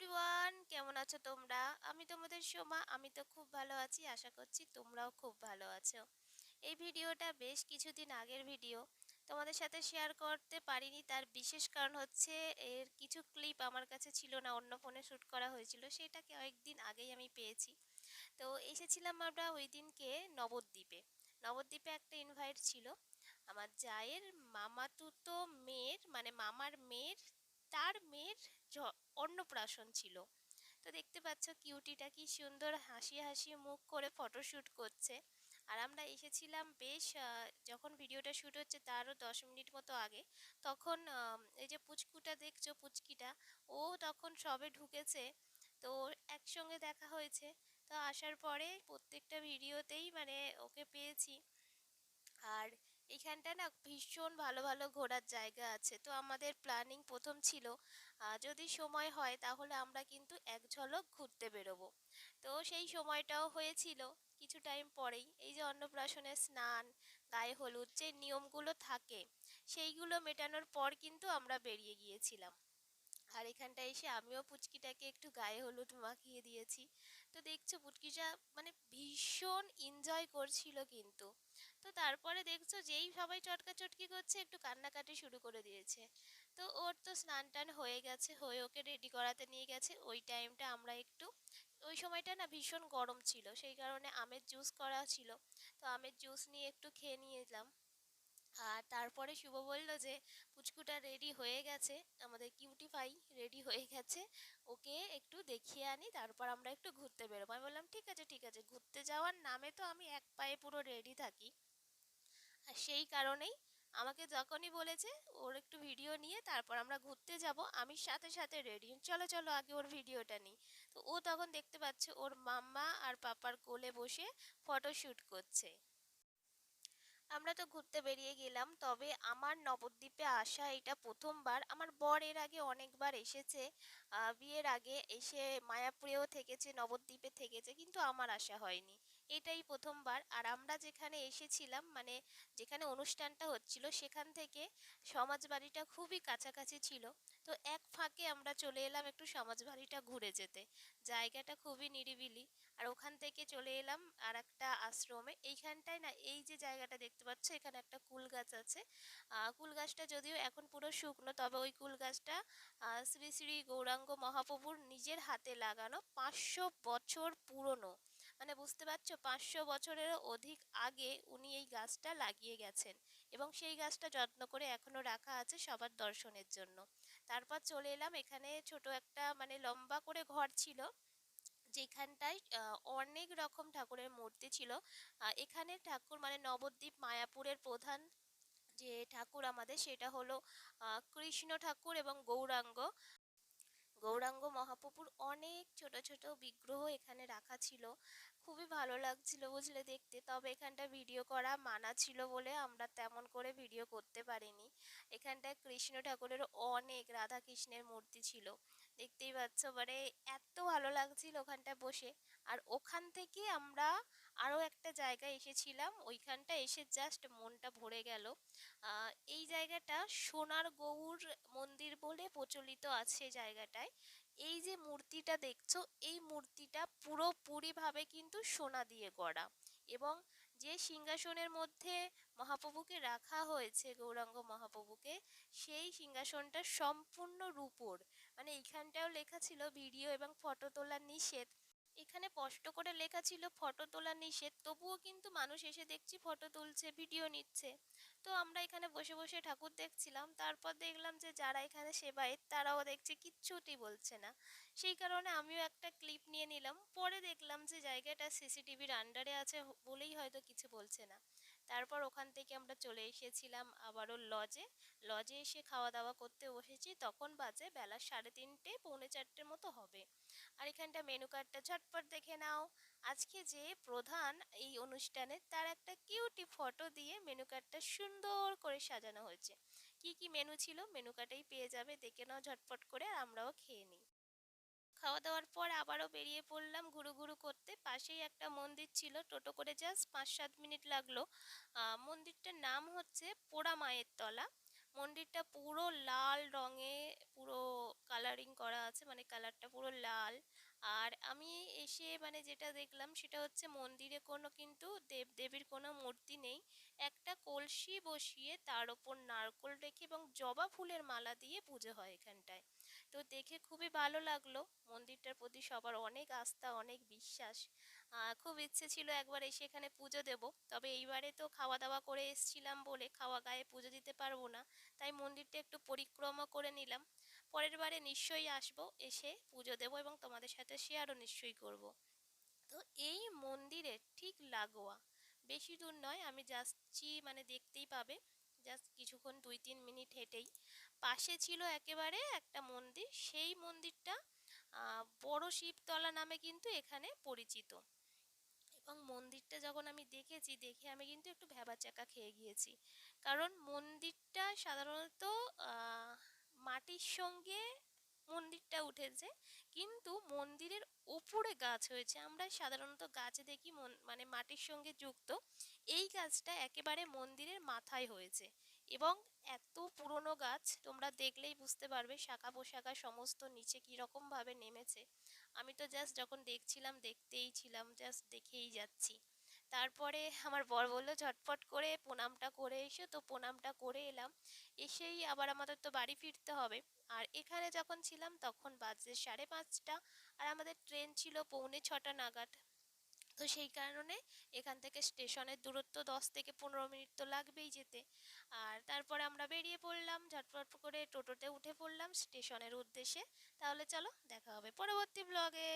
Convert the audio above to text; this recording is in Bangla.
এভরিওয়ান কেমন আছো তোমরা? আমি তোমাদের সোমা, আমি তো খুব ভালো আছি, আশা করছি তোমরাও খুব ভালো আছো। এই ভিডিওটা বেশ কিছুদিন আগের ভিডিও। তোমাদের সাথে শেয়ার করতে পারিনি, তার বিশেষ কারণ হচ্ছে এর কিছু ক্লিপ আমার কাছে ছিল না, অন্য ফোনে শ্যুট করা হয়েছিল, সেটাকে কয়েকদিন আগেই আমি পেয়েছি। তো এসেছিলাম আমরা ওই দিনকে নবদ্বীপে। নবদ্বীপে একটা ইনভাইট ছিল। আমার জায়ের মামাতুতো মেয়ের মানে মামার মেয়ের তার মেয়ের অন্নপ্রাশন ছিল। তো দেখতে পাচ্ছ কিউটিটা কি সুন্দর হাসি হাসি মুখ করে ফটোশ্যুট করছে। আর আমরা এসেছিলাম বেশ যখন ভিডিওটা শ্যুট হচ্ছে তারও দশ মিনিট মতো আগে, তখন এই যে পুচকুটা দেখছ পুচকিটা, ও তখন সবে ঢুকেছে। তো একসঙ্গে দেখা হয়েছে। তো আসার পরে প্রত্যেকটা ভিডিওতেই মানে ওকে পেয়েছি। আর এখানটা না ভীষণ ভালো ভালো ঘোরার জায়গা আছে। তো আমাদের প্ল্যানিং প্রথম ছিল যদি সময় হয় তাহলে আমরা কিন্তু এক ঝলক ঘুরতে বেরোবো। তো সেই সময়টাও হয়েছিল কিছু টাইম পরেই। এই যে অন্নপ্রাশনের স্নান, গায়ে হলুদ যে নিয়মগুলো থাকে, সেইগুলো মেটানোর পর কিন্তু আমরা বেরিয়ে গিয়েছিলাম। আর এখানটা এসে আমিও পুচকিটাকে একটু গায়ে হলুদ মাখিয়ে দিয়েছি। তো দেখছ পুচকিটা মানে ভীষণ এনজয় করছিল কিন্তু। তো তারপরে দেখছ যেই সবাই চটকা চটকি করছে, একটু কান্নাকাটি শুরু করে দিয়েছে। তো ওর তো স্নান টান হয়ে গেছে, হয়ে ওকে রেডি করাতে নিয়ে গেছে। ওই টাইমটা আমরা একটু, ওই সময়টা না ভীষণ গরম ছিল, সেই কারণে আমের জুস করা ছিল। তো আমের জুস নিয়ে একটু খেয়ে নিয়ে এলাম আর তারপরে শুভ বলল যে, পুচকুটা রেডি হয়ে গেছে, আমাদের কিউটিফাই রেডি হয়ে গেছে, ওকে একটু দেখিয়ে আনি, তারপর আমরা একটু ঘুরতে বেরোবো। আমি বললাম, ঠিক আছে ঠিক আছে। ঘুরতে যাওয়ার নামে তো আমি এক পায়ে পুরো রেডি থাকি। সেই কারণেই আমাকে যখনই বলেছে, ওর একটু ভিডিও নিয়ে তারপর আমরা ঘুরতে যাব, আমি সাথে সাথে রেডি চলো চলো, আগে ওর ভিডিওটা নিই। তো ও তখন দেখতে পাচ্ছে ওর মাম্মা আর পাপার কোলে বসে ফটোশ্যুট করছে। আমরা তো ঘুরতে বেরিয়ে গেলাম, তবে আমার নবদ্বীপে আসা এটা প্রথমবার। আমার বর এর আগে অনেকবার এসেছে বিয়ের আগে এসে মায়াপুরেও থেকেছে, নবদ্বীপে থেকেছে, কিন্তু আমার আসা হয়নি। এটাই প্রথমবার। আর আমরা যেখানে এসেছিলাম মানে যেখানে অনুষ্ঠানটা হচ্ছিল, সেখান থেকে সমাজবাড়িটা খুবই কাছাকাছি ছিল। তো এক ফাঁকে আমরা চলে এলাম একটু সমাজবাড়িটা ঘুরে যেতে। জায়গাটা খুবই নিরিবিলি। আর ওখান থেকে চলে এলাম আর একটা আশ্রমে। এইখানটায় না, এই যে জায়গাটা দেখতে পাচ্ছ, এখানে একটা কুল গাছ আছে। কুল গাছটা যদিও এখন পুরো শুকনো, তবে ওই কুল গাছটা শ্রী শ্রী গৌরাঙ্গ মহাপ্রভুর নিজের হাতে লাগানো পাঁচশো বছর পুরনো। মানে বুঝতে পারছ? পাঁচশো বছরেরও অধিক আগে উনি এই গাছটা লাগিয়ে গেছেন এবং সেই গাছটা যত্ন করে এখনও রাখা আছে সবার দর্শনের জন্য। তারপর চলে এলাম এখানে ছোট একটা মানে লম্বা করে ঘর ছিল, যেখানটায় অনেক রকম ঠাকুরের মূর্তি ছিল। এখানে ঠাকুর মানে নবদ্বীপ মায়াপুরের প্রধান যে ঠাকুর আমাদের সেটা হলো কৃষ্ণ ঠাকুর এবং গৌরাঙ্গ। গৌরাঙ্গ মহাপ্রভুর অনেক ছোট ছোট বিগ্রহ এখানে রাখা ছিল। খুবই ভালো লাগছিল বুঝলে দেখতে। তবে এখানটা ভিডিও করা মানা ছিল বলে আমরা তেমন করে ভিডিও করতে পারিনি। এখানটায় কৃষ্ণ ঠাকুরের অনেক রাধা কৃষ্ণের মূর্তি ছিল। দেখতেই পাচ্ছ মানে এত ভালো লাগছিল ওখানটা বসে। আর ওখান থেকে আমরা আরও একটা জায়গায় এসেছিলাম ওইখানটা এসে জাস্ট মনটা ভরে গেল। এই জায়গাটা সোনার গৌর মন্দির বলে প্রচলিত আছে জায়গাটায়। এই যে মূর্তিটা দেখছ, এই মূর্তিটা পুরোপুরিভাবে কিন্তু সোনা দিয়ে গড়া এবং যে সিংহাসনের মধ্যে মহাপ্রভুকে রাখা হয়েছে, গৌরাঙ্গ মহাপ্রভুকে, সেই সিংহাসনটা সম্পূর্ণ রূপোর। মানে এইখানটাও লেখা ছিল ভিডিও এবং ফটো তোলার নিষেধ। এখানে স্পষ্ট করে লেখা ছিল ফটো তোলা নিষেধ, তবুও কিন্তু মানুষ এসে দেখছি ফটো তুলছে, ভিডিও নিচ্ছে। তো আমরা এখানে বসে বসে ঠাকুর দেখছিলাম, তারপর দেখলাম যে যারা এখানে সেবায়েত তারাও দেখছে, কিচ্ছুটি বলছে না। সেই কারণে আমিও একটা ক্লিপ নিয়ে নিলাম, পরে দেখলাম যে জায়গাটা সিসিটিভির আন্ডারে আছে বলেই হয়তো কিছু বলছে না। তারপর ওখান থেকে আমরা চলে এসেছিলাম আবারও লজে লজে এসে খাওয়া দাওয়া করতে বসেছি। তখন বাজে বেলা সাড়ে তিনটে, পৌনে চারটের মতো হবে। আর এখানটা মেনু কার্ডটা ঝটপট দেখে নাও। আজকে যে প্রধান এই অনুষ্ঠানে তার একটা কিউটি ফটো দিয়ে মেনু কার্ডটা সুন্দর করে সাজানো হয়েছে। কি কি মেনু ছিল? মেনু কার্ডেই পেয়ে যাবে, দেখে নাও ঝটপট করে, আর আমরাও খেয়ে নিই। খাওয়া দাওয়ার পর আবারও বেরিয়ে পড়লাম ঘুরু ঘুরু করতে। পাশেই একটা মন্দির ছিল, টোটো করে জাস্ট পাঁচ সাত মিনিট লাগল। মন্দিরটার নাম হচ্ছে পোড়া মায়ের তলা। মন্দিরটা পুরো লাল রঙে পুরো কালারিং করা আছে মানে কালারটা পুরো লাল। আর আমি এসে মানে যেটা দেখলাম সেটা হচ্ছে মন্দিরে কোনো কিন্তু দেব দেবীর কোনো মূর্তি নেই। একটা কলসি বসিয়ে তার ওপর নারকোল রেখে এবং জবা ফুলের মালা দিয়ে পুজো হয় এখানটায়। তো দেখে খুবই ভালো লাগল। মন্দিরটার প্রতি সবার অনেক আস্থা, অনেক বিশ্বাস। খুব ইচ্ছে ছিল একবার এসে এখানে পুজো দেব। তবে এইবারে তো খাওয়া দাওয়া করে এসছিলাম বলে খাওয়া গায়ে পুজো দিতে পারব না। তাই মন্দিরটা একটু পরিক্রমা করে নিলাম। পরের বারে নিশ্চয়ই আসব, এসে পুজো দেবো এবং তোমাদের সাথে শেয়ারও নিশ্চয়ই করব। তো এই মন্দিরের ঠিক লাগোয়া। বেশি দূর নয়, আমি যাচ্ছি মানে দেখতেই পাবে। জাস্ট কিছুক্ষণ দুই তিন মিনিট হেঁটেই। পাশে ছিল একেবারে একটা সেই মন্দিরটা বড় শিবতলা নামে কিন্তু এখানে পরিচিত। এবং মন্দিরটা যখন আমি দেখেছি, দেখে আমি কিন্তু একটু ভ্যাবাচ্যাকা খেয়ে গিয়েছি। কারণ মন্দিরটা সাধারণত মাটির সঙ্গে মন্দিরটা উঠেছে, কিন্তু মন্দিরের ওপরে গাছ হয়েছে। আমরা সাধারণত গাছ দেখি মানে মাটির সঙ্গে যুক্ত। এই গাছটা একেবারে মন্দিরের মাথায় হয়েছে। এবং এত পুরনো গাছ তোমরা দেখলেই বুঝতে পারবে শাখা পোশাখা সমস্ত নিচে কীরকমভাবে নেমেছে। আমি তো জাস্ট যখন দেখছিলাম, দেখতেই ছিলাম জাস্ট দেখেই যাচ্ছি। তারপরে আমার বর বলল, ঝটপট করে প্রণামটা করে এসো। তো প্রণামটা করে এলাম। এসেই আবার আমাদের তো বাড়ি ফিরতে হবে। আর এখানে যখন ছিলাম, তখন বাজে সাড়ে পাঁচটা। আর আমাদের ট্রেন ছিল পৌনে ছটা নাগাদ। তো সেই কারণে এখান থেকে স্টেশনের দূরত্ব দশ থেকে পনেরো মিনিট তো লাগবেই যেতে। আর তারপরে আমরা বেরিয়ে পড়লাম, ঝটপট করে টোটোতে উঠে পড়লাম স্টেশনের উদ্দেশ্যে। তাহলে চলো, দেখা হবে পরবর্তী ব্লগে